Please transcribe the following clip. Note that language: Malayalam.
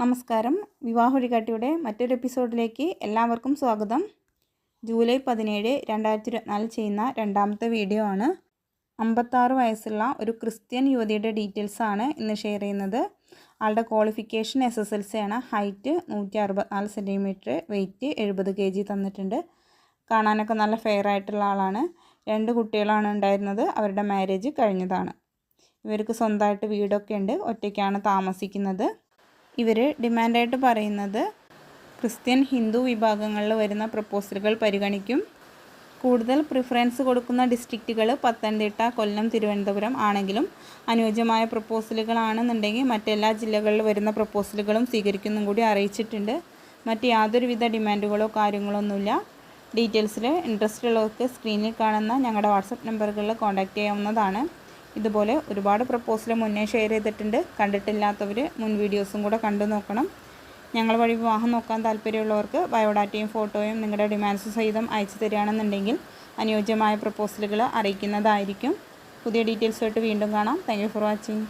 നമസ്കാരം. വിവാഹ വഴികാട്ടിയുടെ മറ്റൊരു എപ്പിസോഡിലേക്ക് എല്ലാവർക്കും സ്വാഗതം. ജൂലൈ പതിനേഴ് രണ്ടായിരത്തി ഇരുപത്തിനാല് ചെയ്യുന്ന രണ്ടാമത്തെ വീഡിയോ ആണ്. അമ്പത്താറ് വയസ്സുള്ള ഒരു ക്രിസ്ത്യൻ യുവതിയുടെ ഡീറ്റെയിൽസ് ആണ് ഇന്ന് ഷെയർ ചെയ്യുന്നത്. ആളുടെ qualification S S L C ആണ്. ഹൈറ്റ് നൂറ്റി അറുപത്തിനാല് സെന്റിമീറ്റർ വെയിറ്റ് എഴുപത് കെ ജി തന്നിട്ടുണ്ട്. കാണാനൊക്കെ നല്ല ഫെയർ ആയിട്ടുള്ള ആളാണ്. രണ്ട് കുട്ടികളാണ് ഉണ്ടായിരുന്നത്. അവരുടെ മാരേജ് കഴിഞ്ഞതാണ്. ഇവർക്ക് സ്വന്തമായിട്ട് വീടൊക്കെ ഉണ്ട്. ഒറ്റയ്ക്കാണ് താമസിക്കുന്നത്. ഇവർ ഡിമാൻഡായിട്ട് പറയുന്നത് ക്രിസ്ത്യൻ ഹിന്ദു വിഭാഗങ്ങളിൽ വരുന്ന പ്രപ്പോസലുകൾ പരിഗണിക്കും. കൂടുതൽ പ്രിഫറൻസ് കൊടുക്കുന്ന ഡിസ്ട്രിക്റ്റുകൾ പത്തനംതിട്ട കൊല്ലം തിരുവനന്തപുരം ആണെങ്കിലും അനുയോജ്യമായ പ്രപ്പോസലുകളാണെന്നുണ്ടെങ്കിൽ മറ്റെല്ലാ ജില്ലകളിൽ വരുന്ന പ്രപ്പോസലുകളും സ്വീകരിക്കുന്നും കൂടി അറിയിച്ചിട്ടുണ്ട്. മറ്റ് യാതൊരുവിധ ഡിമാൻഡുകളോ കാര്യങ്ങളോ ഒന്നുമില്ല ഡീറ്റെയിൽസിൽ ഇൻട്രസ്റ്റ് ഉള്ളവർക്ക് സ്ക്രീനിൽ കാണുന്ന ഞങ്ങളുടെ വാട്സപ്പ് നമ്പറുകളിൽ കോൺടാക്റ്റ് ചെയ്യാവുന്നതാണ്. ഇതുപോലെ ഒരുപാട് പ്രപ്പോസൽ മുന്നേ ഷെയർ ചെയ്തിട്ടുണ്ട്. കണ്ടിട്ടില്ലാത്തവർ മുൻ വീഡിയോസും കൂടെ കണ്ടു നോക്കണം. ഞങ്ങൾ വഴി വിവാഹം നോക്കാൻ താല്പര്യമുള്ളവർക്ക് ബയോഡാറ്റയും ഫോട്ടോയും നിങ്ങളുടെ ഡിമാൻഡ്സ് സഹിതം അയച്ചു തരികയാണെന്നുണ്ടെങ്കിൽ അനുയോജ്യമായ പ്രപ്പോസലുകൾ അറിയിക്കുന്നതായിരിക്കും. പുതിയ ഡീറ്റെയിൽസുമായിട്ട് വീണ്ടും കാണാം. Thank for watching